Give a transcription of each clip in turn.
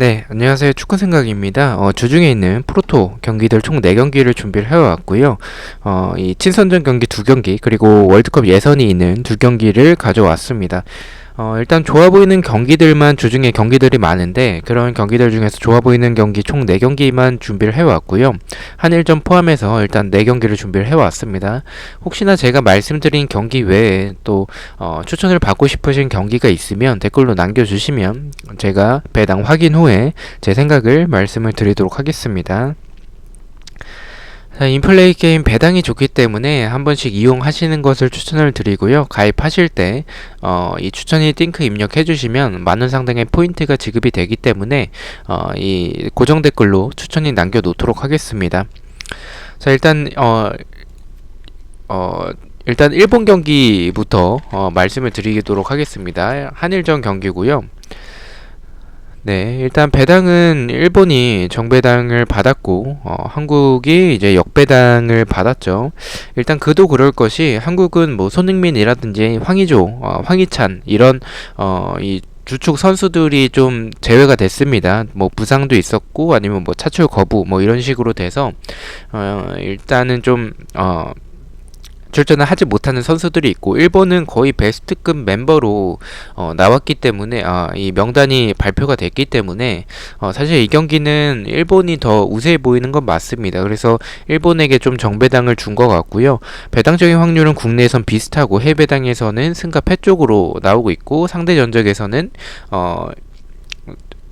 네, 안녕하세요. 축구 생각입니다. 어, 주중에 있는 프로토 경기들 총 4경기를 준비를 해왔고요. 어, 이 친선전 경기 2경기, 그리고 월드컵 예선이 있는 2경기를 가져왔습니다. 어, 일단 좋아 보이는 경기들만 주중에 경기들이 많은데 그런 경기들 중에서 좋아 보이는 경기 총 4경기만 준비를 해왔고요. 한일전 포함해서 일단 4경기를 준비를 해왔습니다. 혹시나 제가 말씀드린 경기 외에 또 어, 추천을 받고 싶으신 경기가 있으면 댓글로 남겨주시면 제가 배당 확인 후에 제 생각을 말씀을 드리도록 하겠습니다. 자, 인플레이 게임 배당이 좋기 때문에 한 번씩 이용하시는 것을 추천을 드리고요. 가입하실 때, 어, 이 추천이 띵크 입력해 주시면 많은 상당의 포인트가 지급이 되기 때문에, 어, 이 고정 댓글로 추천이 남겨 놓도록 하겠습니다. 자, 일단, 어, 어, 일단 일본 경기부터 어, 말씀을 드리도록 하겠습니다. 한일전 경기고요. 네, 일단 배당은 일본이 정배당을 받았고 어, 한국이 이제 역배당을 받았죠. 일단 그도 그럴 것이 한국은 뭐 손흥민이라든지 황의조, 어, 황희찬 이런 어, 이 주축 선수들이 좀 제외가 됐습니다. 뭐 부상도 있었고 아니면 뭐 차출 거부 뭐 이런 식으로 돼서 어, 일단은 좀 어, 출전을 하지 못하는 선수들이 있고 일본은 거의 베스트급 멤버로 어, 나왔기 때문에 아, 이 명단이 발표가 됐기 때문에 어, 사실 이 경기는 일본이 더 우세해 보이는 건 맞습니다. 그래서 일본에게 좀 정배당을 준 것 같고요. 배당적인 확률은 국내에선 비슷하고 해외 배당에서는 승과 패 쪽으로 나오고 있고 상대 전적에서는 어,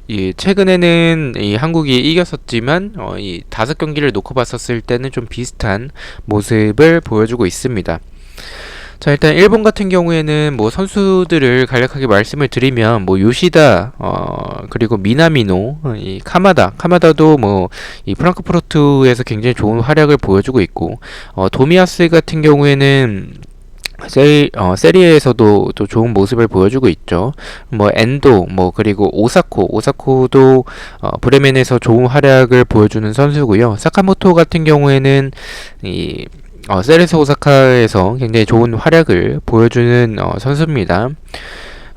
이 최근에는 이 한국이 이겼었지만 어, 이 다섯 경기를 놓고 봤었을 때는 좀 비슷한 모습을 보여주고 있습니다. 자 일단 일본 같은 경우에는 뭐 선수들을 간략하게 말씀을 드리면 뭐 요시다 어 그리고 미나미노 어, 이 카마다 카마다도 뭐 이 프랑크푸르트에서 굉장히 좋은 활약을 보여주고 있고 어 도미아스 같은 경우에는 세, 어, 세리에에서도 또 좋은 모습을 보여주고 있죠. 뭐 엔도, 뭐 그리고 오사코, 오사코도 어, 브레멘에서 좋은 활약을 보여주는 선수고요. 사카모토 같은 경우에는 이 어, 세레스 오사카에서 굉장히 좋은 활약을 보여주는 어, 선수입니다.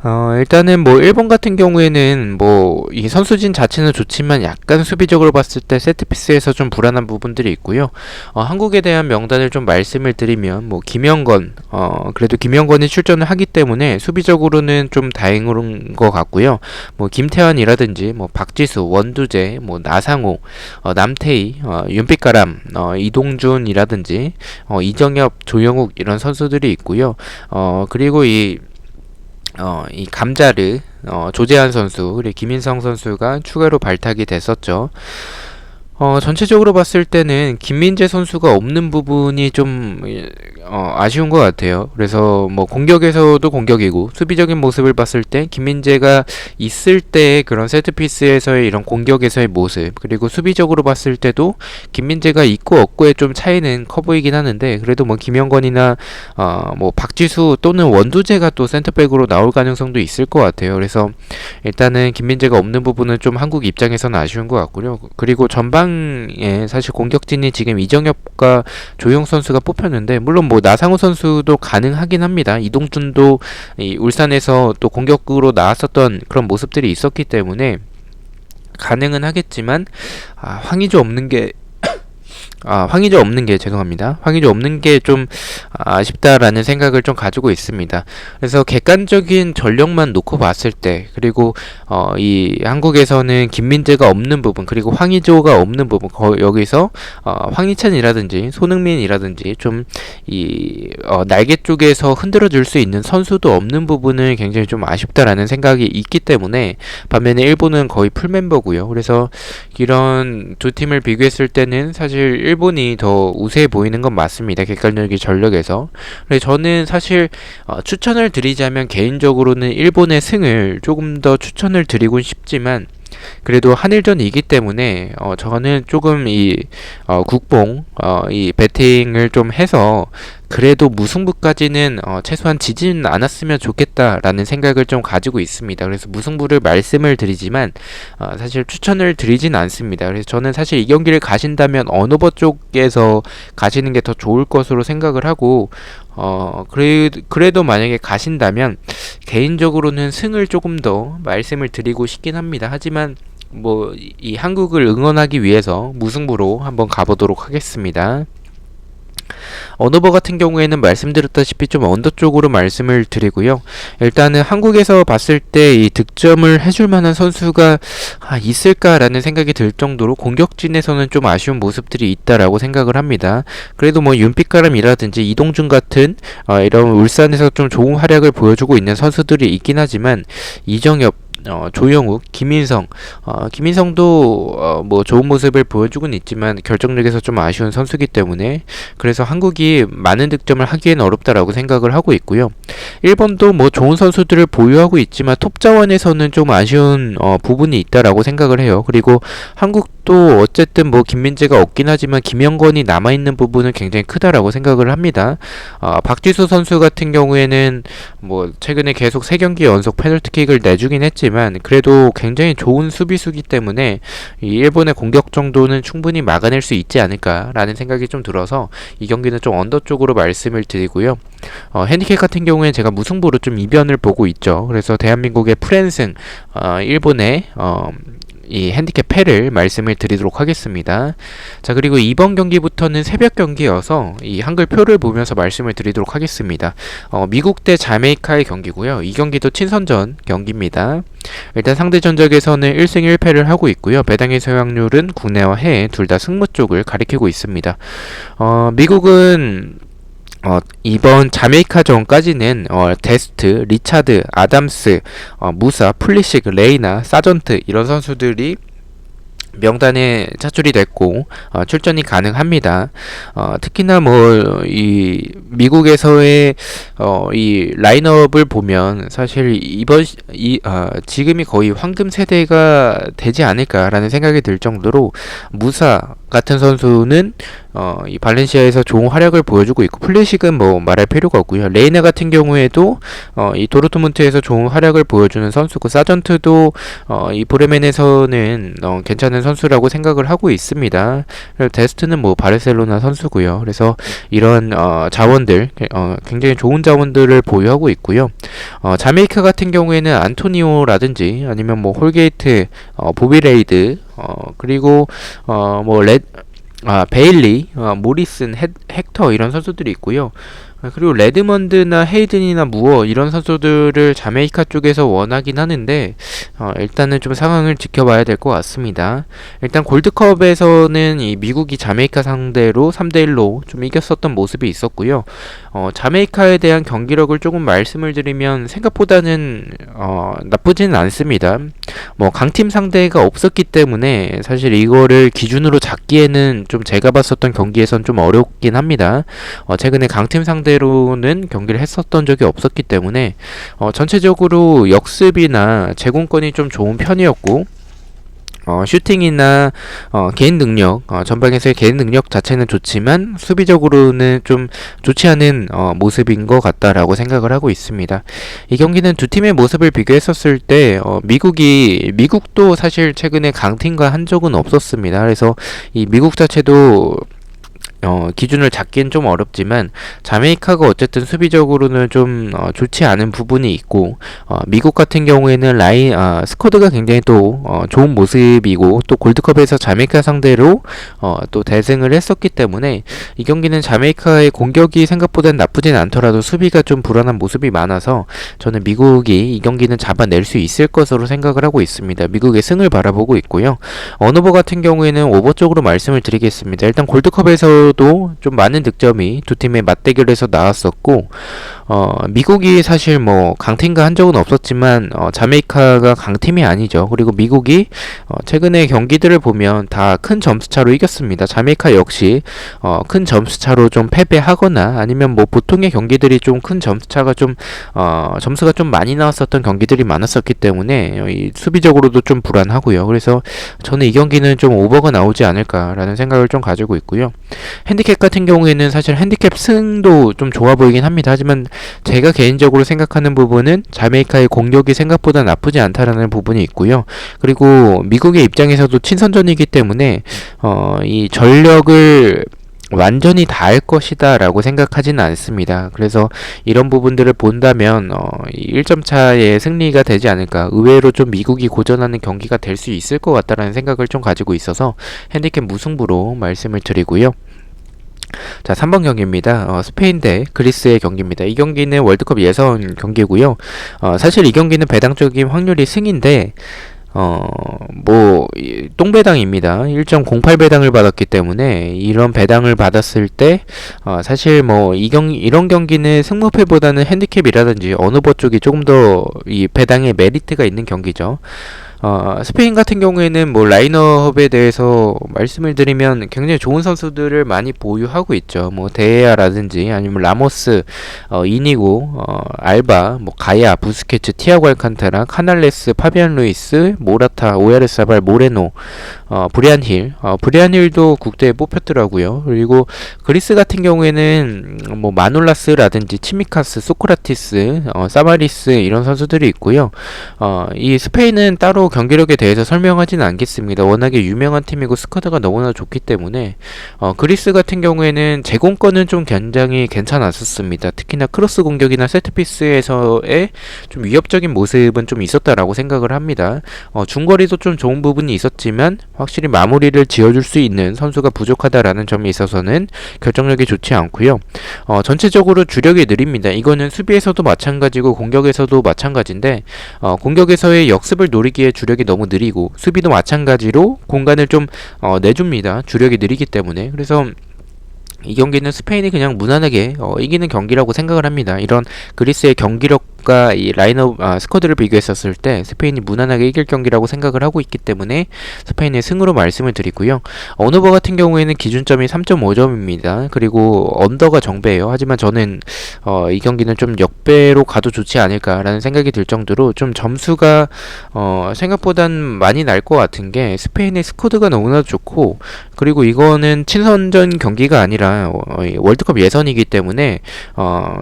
어, 일단은 뭐 일본 같은 경우에는 뭐 이 선수진 자체는 좋지만 약간 수비적으로 봤을 때 세트피스에서 좀 불안한 부분들이 있고요. 어, 한국에 대한 명단을 좀 말씀을 드리면 뭐 김영건 어, 그래도 김영건이 출전을 하기 때문에 수비적으로는 좀 다행인 것 같고요. 뭐 김태환이라든지 뭐 박지수, 원두재, 뭐 나상호, 어, 남태희, 어, 윤빛가람, 어, 이동준이라든지 어, 이정엽, 조영욱 이런 선수들이 있고요. 어, 그리고 이 어, 이 감자를 어, 조재한 선수 그리고 김인성 선수가 추가로 발탁이 됐었죠. 어, 전체적으로 봤을 때는 김민재 선수가 없는 부분이 좀 어, 아쉬운 것 같아요. 그래서 뭐 공격에서도 공격이고 수비적인 모습을 봤을 때 김민재가 있을 때 그런 세트피스에서의 이런 공격에서의 모습 그리고 수비적으로 봤을 때도 김민재가 있고 없고의 좀 차이는 커 보이긴 하는데 그래도 뭐 김영건이나 어, 뭐 박지수 또는 원두재가 또 센터백으로 나올 가능성도 있을 것 같아요. 그래서 일단은 김민재가 없는 부분은 좀 한국 입장에서는 아쉬운 것 같고요. 그리고 전방 에 사실 공격진이 지금 이정엽과 조용 선수가 뽑혔는데 물론 뭐 나상호 선수도 가능하긴 합니다. 이동준도 이 울산에서 또 공격으로 나왔었던 그런 모습들이 있었기 때문에 가능은 하겠지만 아, 황의조 없는 게 아, 황의조 없는 게 죄송합니다. 황의조 없는 게 좀 아쉽다라는 생각을 좀 가지고 있습니다. 그래서 객관적인 전력만 놓고 봤을 때 그리고 어, 이 한국에서는 김민재가 없는 부분 그리고 황의조가 없는 부분 거, 여기서 어, 황희찬이라든지 손흥민이라든지 좀이 어, 날개 쪽에서 흔들어 줄 수 있는 선수도 없는 부분을 굉장히 좀 아쉽다라는 생각이 있기 때문에 반면에 일본은 거의 풀 멤버고요. 그래서 이런 두 팀을 비교했을 때는 사실 일본이 더 우세해 보이는 건 맞습니다. 객관적인 전력에서. 근데 저는 사실 어, 추천을 드리자면 개인적으로는 일본의 승을 조금 더 추천을 드리고 싶지만 그래도 한일전이기 때문에 어, 저는 조금 이 어, 국뽕 어, 이 배팅을 좀 해서 그래도 무승부까지는 어, 최소한 지지는 않았으면 좋겠다라는 생각을 좀 가지고 있습니다. 그래서 무승부를 말씀을 드리지만 어, 사실 추천을 드리진 않습니다. 그래서 저는 사실 이 경기를 가신다면 언어버 쪽에서 가시는 게 더 좋을 것으로 생각을 하고 어 그래, 그래도 만약에 가신다면 개인적으로는 승을 조금 더 말씀을 드리고 싶긴 합니다. 하지만 뭐 이 한국을 응원하기 위해서 무승부로 한번 가보도록 하겠습니다. 언어버 같은 경우에는 말씀드렸다시피 좀 언더 쪽으로 말씀을 드리고요. 일단은 한국에서 봤을 때 이 득점을 해줄 만한 선수가 아, 있을까라는 생각이 들 정도로 공격진에서는 좀 아쉬운 모습들이 있다라고 생각을 합니다. 그래도 뭐 윤빛가람이라든지 이동준 같은 어, 이런 울산에서 좀 좋은 활약을 보여주고 있는 선수들이 있긴 하지만 이정엽 어, 조영욱, 김인성, 어, 김인성도 어, 뭐 좋은 모습을 보여주고는 있지만 결정력에서 좀 아쉬운 선수기 때문에 그래서 한국이 많은 득점을 하기에는 어렵다라고 생각을 하고 있고요. 일본도 뭐 좋은 선수들을 보유하고 있지만 톱 자원에서는 좀 아쉬운 어, 부분이 있다라고 생각을 해요. 그리고 한국 도 어쨌든 뭐 김민재가 없긴 하지만 김영건이 남아 있는 부분은 굉장히 크다라고 생각을 합니다. 어, 박지수 선수 같은 경우에는 뭐 최근에 계속 세 경기 연속 페널티킥을 내주긴 했지만 그래도 굉장히 좋은 수비수기 때문에 이 일본의 공격 정도는 충분히 막아낼 수 있지 않을까라는 생각이 좀 들어서 이 경기는 좀 언더 쪽으로 말씀을 드리고요. 어, 핸디캡 같은 경우에는 제가 무승부로 좀 이변을 보고 있죠. 그래서 대한민국의 프랜승, 어, 일본의 어, 이 핸디캡 패를 말씀을 드리도록 하겠습니다. 자, 그리고 이번 경기부터는 새벽 경기여서 이 한글 표를 보면서 말씀을 드리도록 하겠습니다. 어, 미국 대 자메이카의 경기고요. 이 경기도 친선전 경기입니다. 일단 상대 전적에서는 1승 1패를 하고 있고요. 배당의 소양률은 국내와 해외 둘 다 승무 쪽을 가리키고 있습니다. 어, 미국은 어, 이번 자메이카전까지는 어, 데스트, 리차드, 아담스, 어, 무사, 플리식, 레이나, 사전트 이런 선수들이 명단에 차출이 됐고 어, 출전이 가능합니다. 어, 특히나 뭐 이 미국에서의 어, 이 라인업을 보면 사실 이번 시, 이 아, 지금이 거의 황금 세대가 되지 않을까라는 생각이 들 정도로 무사 같은 선수는 어, 이 발렌시아에서 좋은 활약을 보여주고 있고 플리식은 뭐 말할 필요가 없고요. 레이나 같은 경우에도 어, 이 도르트문트에서 좋은 활약을 보여주는 선수고 사전트도 어, 이 브레멘에서는 어, 괜찮은 선수라고 생각을 하고 있습니다. 데스트는 뭐 바르셀로나 선수고요. 그래서 이런 어, 자원들 어, 굉장히 좋은 자원들을 보유하고 있고요. 어, 자메이카 같은 경우에는 안토니오라든지 아니면 뭐 홀게이트, 어, 보비레이드 어, 그리고 어, 뭐 레, 아, 베일리, 어, 모리슨, 헤, 헥터 이런 선수들이 있고요. 아, 그리고 레드먼드나 헤이든이나 무어 이런 선수들을 자메이카 쪽에서 원하긴 하는데 어, 일단은 좀 상황을 지켜봐야 될 것 같습니다. 일단 골드컵에서는 이 미국이 자메이카 상대로 3대 1로 좀 이겼었던 모습이 있었고요. 어, 자메이카에 대한 경기력을 조금 말씀을 드리면 생각보다는 어, 나쁘지는 않습니다. 뭐 강팀 상대가 없었기 때문에 사실 이거를 기준으로 잡기에는 좀 제가 봤었던 경기에선 좀 어렵긴 합니다. 어, 최근에 강팀 상대로는 경기를 했었던 적이 없었기 때문에 어, 전체적으로 역습이나 제공권이 좀 좋은 편이었고 어, 슈팅이나 어, 개인 능력, 어, 전방에서의 개인 능력 자체는 좋지만 수비적으로는 좀 좋지 않은 어, 모습인 것 같다라고 생각을 하고 있습니다. 이 경기는 두 팀의 모습을 비교했었을 때 어, 미국이 미국도 사실 최근에 강팀과 한 적은 없었습니다. 그래서 이 미국 자체도 어, 기준을 잡기는 좀 어렵지만 자메이카가 어쨌든 수비적으로는 좀 어, 좋지 않은 부분이 있고 어, 미국 같은 경우에는 라인 어, 스쿼드가 굉장히 또 어, 좋은 모습이고 또 골드컵에서 자메이카 상대로 어, 또 대승을 했었기 때문에 이 경기는 자메이카의 공격이 생각보다는 나쁘진 않더라도 수비가 좀 불안한 모습이 많아서 저는 미국이 이 경기는 잡아낼 수 있을 것으로 생각을 하고 있습니다. 미국의 승을 바라보고 있고요. 언어버 같은 경우에는 오버 쪽으로 말씀을 드리겠습니다. 일단 골드컵에서 미국도 좀 많은 득점이 두 팀의 맞대결에서 나왔었고 어, 미국이 사실 뭐 강팀과 한 적은 없었지만 어, 자메이카가 강팀이 아니죠. 그리고 미국이 어, 최근의 경기들을 보면 다 큰 점수차로 이겼습니다. 자메이카 역시 어, 큰 점수차로 좀 패배하거나 아니면 뭐 보통의 경기들이 좀 큰 점수차가 좀 어, 점수가 좀 많이 나왔었던 경기들이 많았었기 때문에 어, 이 수비적으로도 좀 불안하고요. 그래서 저는 이 경기는 좀 오버가 나오지 않을까라는 생각을 좀 가지고 있고요. 핸디캡 같은 경우에는 사실 핸디캡 승도 좀 좋아 보이긴 합니다. 하지만 제가 개인적으로 생각하는 부분은 자메이카의 공격이 생각보다 나쁘지 않다라는 부분이 있고요. 그리고 미국의 입장에서도 친선전이기 때문에 어, 이 전력을 완전히 닿을 것이다 라고 생각하지는 않습니다. 그래서 이런 부분들을 본다면 어, 1점 차의 승리가 되지 않을까. 의외로 좀 미국이 고전하는 경기가 될 수 있을 것 같다라는 생각을 좀 가지고 있어서 핸디캡 무승부로 말씀을 드리고요. 자, 3번 경기입니다. 어, 스페인 대 그리스의 경기입니다. 이 경기는 월드컵 예선 경기고요. 어, 사실 이 경기는 배당적인 확률이 승인데 어, 뭐, 똥배당입니다. 1.08배당을 받았기 때문에, 이런 배당을 받았을 때, 어, 사실 뭐, 이 경, 이런 경기는 승무패보다는 핸디캡이라든지 어느 버 쪽이 조금 더 이 배당의 메리트가 있는 경기죠. 어, 스페인 같은 경우에는 뭐 라인업에 대해서 말씀을 드리면 굉장히 좋은 선수들을 많이 보유하고 있죠. 뭐 데에아라든지 아니면 라모스, 어, 이니고, 어, 알바, 뭐 가야, 부스케츠, 티아고 알칸타라, 카날레스, 파비안 루이스, 모라타, 오야르사발, 모레노, 어, 브리안 힐, 어, 브리안 힐도 국대에 뽑혔더라고요. 그리고 그리스 같은 경우에는 뭐 마놀라스라든지 치미카스, 소크라티스, 어, 사마리스 이런 선수들이 있고요. 어, 이 스페인은 따로 경기력에 대해서 설명하지는 않겠습니다. 워낙에 유명한 팀이고 스쿼드가 너무나 좋기 때문에 어, 그리스 같은 경우에는 제공권은 좀 굉장히 괜찮았었습니다. 특히나 크로스 공격이나 세트피스에서의 좀 위협적인 모습은 좀 있었다라고 생각을 합니다. 어, 중거리도 좀 좋은 부분이 있었지만 확실히 마무리를 지어줄 수 있는 선수가 부족하다라는 점에 있어서는 결정력이 좋지 않고요. 어, 전체적으로 주력이 느립니다. 이거는 수비에서도 마찬가지고 공격에서도 마찬가지인데 어, 공격에서의 역습을 노리기에 주력이 너무 느리고 수비도 마찬가지로 공간을 좀 어, 내줍니다. 주력이 느리기 때문에 그래서 이 경기는 스페인이 그냥 무난하게 어, 이기는 경기라고 생각을 합니다. 이런 그리스의 경기력 과 이 라인업 아, 스쿼드를 비교했었을 때 스페인이 무난하게 이길 경기라고 생각을 하고 있기 때문에 스페인의 승으로 말씀을 드리고요. 언어버 같은 경우에는 기준점이 3.5점입니다. 그리고 언더가 정배예요. 하지만 저는 어, 이 경기는 좀 역배로 가도 좋지 않을까라는 생각이 들 정도로 좀 점수가 어, 생각보단 많이 날 것 같은 게 스페인의 스쿼드가 너무나 좋고 그리고 이거는 친선전 경기가 아니라 어, 월드컵 예선이기 때문에 어,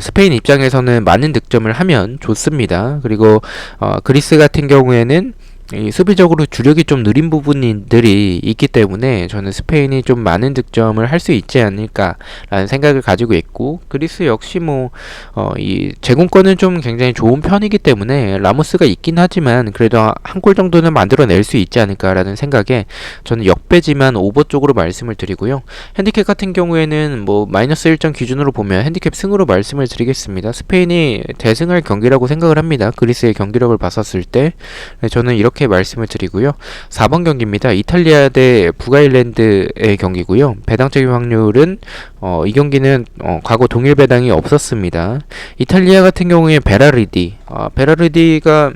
스페인 입장에서는 많은 득점을 하면 좋습니다. 그리고 어, 그리스 같은 경우에는 이 수비적으로 주력이 좀 느린 부분들이 있기 때문에 저는 스페인이 좀 많은 득점을 할 수 있지 않을까라는 생각을 가지고 있고 그리스 역시 뭐어이 제공권은 좀 굉장히 좋은 편이기 때문에 라모스가 있긴 하지만 그래도 한 골 정도는 만들어낼 수 있지 않을까라는 생각에 저는 역배지만 오버 쪽으로 말씀을 드리고요. 핸디캡 같은 경우에는 뭐 마이너스 1점 기준으로 보면 핸디캡 승으로 말씀을 드리겠습니다. 스페인이 대승할 경기라고 생각을 합니다. 그리스의 경기력을 봤었을 때 네, 저는 이렇게 이렇게 말씀을 드리고요. 4번 경기입니다. 이탈리아 대 북아일랜드의 경기고요. 배당적인 확률은 어, 이 경기는 어, 과거 동일 배당이 없었습니다. 이탈리아 같은 경우에 베라르디, 어, 베라르디가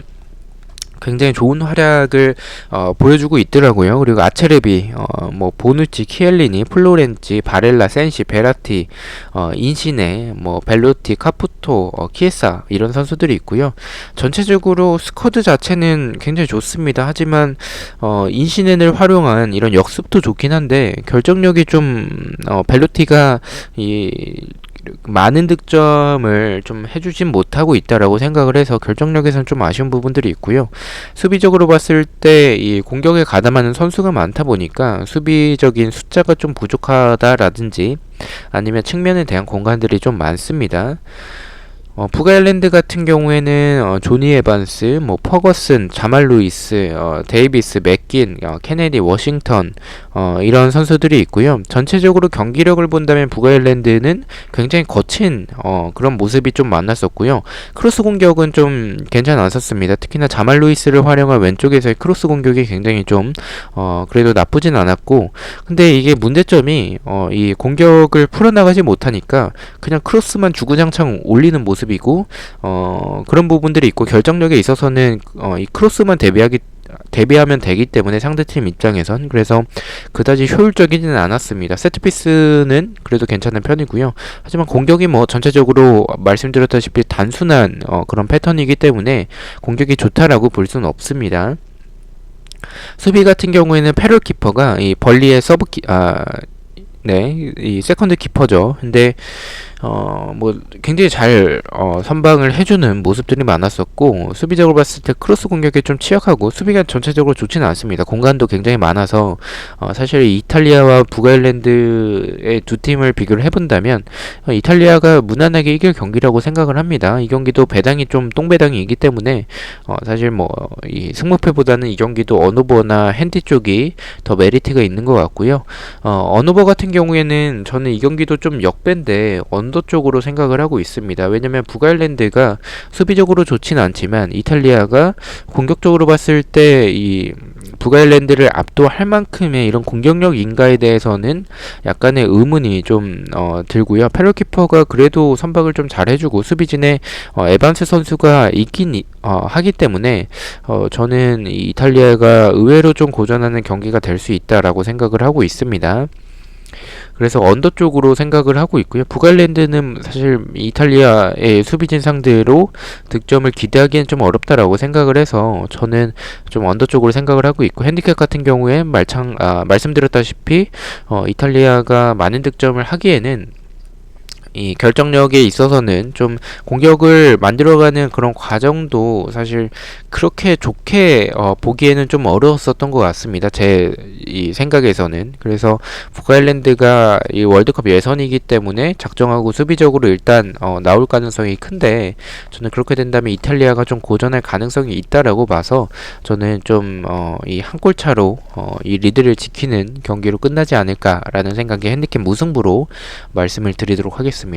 굉장히 좋은 활약을 어, 보여주고 있더라고요. 그리고 아체르비, 어, 뭐 보누치, 키엘리니, 플로렌지, 바렐라, 센시, 베라티, 어, 인시네, 뭐 벨로티, 카푸토, 어, 키에사 이런 선수들이 있고요. 전체적으로 스쿼드 자체는 굉장히 좋습니다. 하지만 어, 인시넨을 활용한 이런 역습도 좋긴 한데 결정력이 좀 어, 벨로티가 이 많은 득점을 좀 해주진 못하고 있다라고 생각을 해서 결정력에선 좀 아쉬운 부분들이 있고요. 수비적으로 봤을 때 이 공격에 가담하는 선수가 많다 보니까 수비적인 숫자가 좀 부족하다라든지 아니면 측면에 대한 공간들이 좀 많습니다. 어, 북아일랜드 같은 경우에는 어, 조니 에반스, 뭐 퍼거슨, 자말 루이스, 어, 데이비스, 맥긴, 어, 케네디, 워싱턴 어, 이런 선수들이 있고요. 전체적으로 경기력을 본다면 북아일랜드는 굉장히 거친 어, 그런 모습이 좀 많았었고요. 크로스 공격은 좀 괜찮았었습니다. 특히나 자말 루이스를 활용한 왼쪽에서의 크로스 공격이 굉장히 좀 어, 그래도 나쁘진 않았고, 근데 이게 문제점이 어, 이 공격을 풀어나가지 못하니까 그냥 크로스만 주구장창 올리는 모습 모습이고 어, 그런 부분들이 있고 결정력에 있어서는 어, 이 크로스만 대비하기 대비하면 되기 때문에 상대팀 입장에선 그래서 그다지 효율적이지는 않았습니다. 세트피스는 그래도 괜찮은 편이고요. 하지만 공격이 뭐 전체적으로 말씀드렸다시피 단순한 어, 그런 패턴이기 때문에 공격이 좋다라고 볼 수는 없습니다. 수비 같은 경우에는 패럴 키퍼가 이 벌리의 서브 키, 아, 네, 이 세컨드 키퍼죠. 근데 어, 뭐, 굉장히 잘, 어, 선방을 해주는 모습들이 많았었고, 수비적으로 봤을 때 크로스 공격에 좀 취약하고, 수비가 전체적으로 좋지는 않습니다. 공간도 굉장히 많아서, 어, 사실 이탈리아와 북아일랜드의 두 팀을 비교를 해본다면, 어, 이탈리아가 무난하게 이길 경기라고 생각을 합니다. 이 경기도 배당이 좀 똥배당이기 때문에, 어, 사실 뭐, 이 승무패보다는 이 경기도 언오버나 핸디 쪽이 더 메리트가 있는 것 같고요. 어, 언오버 같은 경우에는 저는 이 경기도 좀 역배인데, 언더 쪽으로 생각을 하고 있습니다. 왜냐면 북아일랜드가 수비적으로 좋지는 않지만 이탈리아가 공격적으로 봤을 때 이 북아일랜드를 압도할 만큼의 이런 공격력 인가에 대해서는 약간의 의문이 좀 어, 들고요. 패럴키퍼가 그래도 선박을 좀 잘해주고 수비진에 어, 에반스 선수가 있긴 이- 어, 하기 때문에 어, 저는 이 이탈리아가 의외로 좀 고전하는 경기가 될 수 있다라고 생각을 하고 있습니다. 그래서 언더 쪽으로 생각을 하고 있고요. 북아일랜드는 사실 이탈리아의 수비진 상대로 득점을 기대하기엔 좀 어렵다라고 생각을 해서 저는 좀 언더 쪽으로 생각을 하고 있고 핸디캡 같은 경우에 말창 아, 말씀드렸다시피 어, 이탈리아가 많은 득점을 하기에는 이 결정력에 있어서는 좀 공격을 만들어가는 그런 과정도 사실 그렇게 좋게 어, 보기에는 좀 어려웠었던 것 같습니다. 제 이 생각에서는 그래서 북아일랜드가 이 월드컵 예선이기 때문에 작정하고 수비적으로 일단 어, 나올 가능성이 큰데 저는 그렇게 된다면 이탈리아가 좀 고전할 가능성이 있다라고 봐서 저는 좀 어, 이한 골 차로 어, 이 리드를 지키는 경기로 끝나지 않을까라는 생각에 핸디캡 무승부로 말씀을 드리도록 하겠습니다.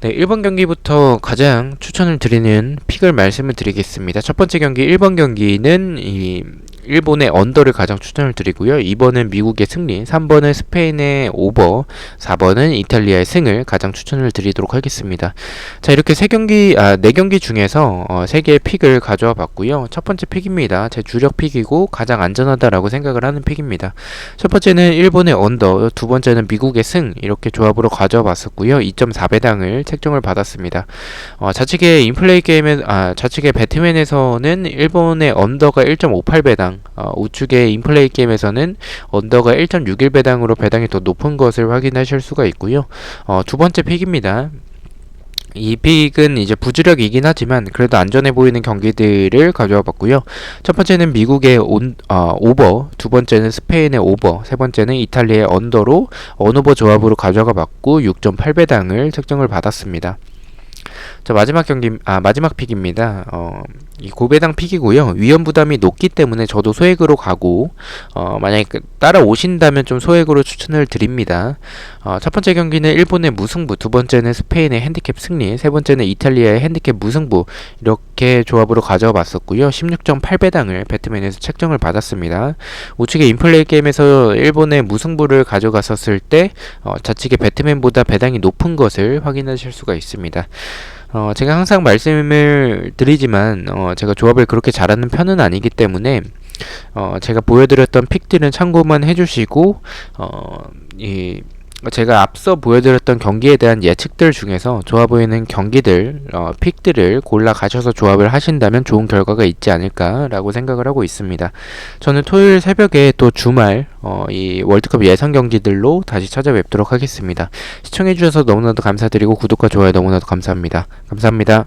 네, 1번 경기부터 가장 추천을 드리는 픽을 말씀을 드리겠습니다. 첫 번째 경기 1번 경기는 이 일본의 언더를 가장 추천을 드리고요. 2번은 미국의 승리, 3번은 스페인의 오버, 4번은 이탈리아의 승을 가장 추천을 드리도록 하겠습니다. 자, 이렇게 세 경기, 아, 네 경기 중에서 어, 세 개의 픽을 가져와 봤고요. 첫 번째 픽입니다. 제 주력 픽이고 가장 안전하다라고 생각을 하는 픽입니다. 첫 번째는 일본의 언더, 두 번째는 미국의 승 이렇게 조합으로 가져와 봤었고요. 2.4배당을 책정을 받았습니다. 어, 좌측의 인플레이 게임에 아, 좌측의 배트맨에서는 일본의 언더가 1.58배당, 어, 우측의 인플레이 게임에서는 언더가 1.61 배당으로 배당이 더 높은 것을 확인하실 수가 있고요. 어, 두 번째 픽입니다. 이 픽은 이제 부주력이긴 하지만 그래도 안전해 보이는 경기들을 가져와 봤고요. 첫 번째는 미국의 온, 어, 오버, 두 번째는 스페인의 오버, 세 번째는 이탈리아의 언더로 언오버 조합으로 가져가 봤고 6.8배당을 책정을 받았습니다. 자 마지막 경기 아 마지막 픽입니다. 어, 이 고배당 픽이고요. 위험 부담이 높기 때문에 저도 소액으로 가고 어, 만약에 그 따라오신다면 좀 소액으로 추천을 드립니다. 어, 첫 번째 경기는 일본의 무승부, 두 번째는 스페인의 핸디캡 승리, 세 번째는 이탈리아의 핸디캡 무승부 이렇게 조합으로 가져와 봤었고요. 16.8배당을 배트맨에서 책정을 받았습니다. 우측의 인플레이 게임에서 일본의 무승부를 가져갔었을 때 어, 좌측의 배트맨보다 배당이 높은 것을 확인하실 수가 있습니다. 어, 제가 항상 말씀을 드리지만 어, 제가 조합을 그렇게 잘하는 편은 아니기 때문에 어, 제가 보여드렸던 픽들은 참고만 해주시고 어, 이 제가 앞서 보여드렸던 경기에 대한 예측들 중에서 좋아 보이는 경기들, 어, 픽들을 골라 가셔서 조합을 하신다면 좋은 결과가 있지 않을까라고 생각을 하고 있습니다. 저는 토요일 새벽에 또 주말 어, 이 월드컵 예선 경기들로 다시 찾아뵙도록 하겠습니다. 시청해주셔서 너무나도 감사드리고 구독과 좋아요 너무나도 감사합니다. 감사합니다.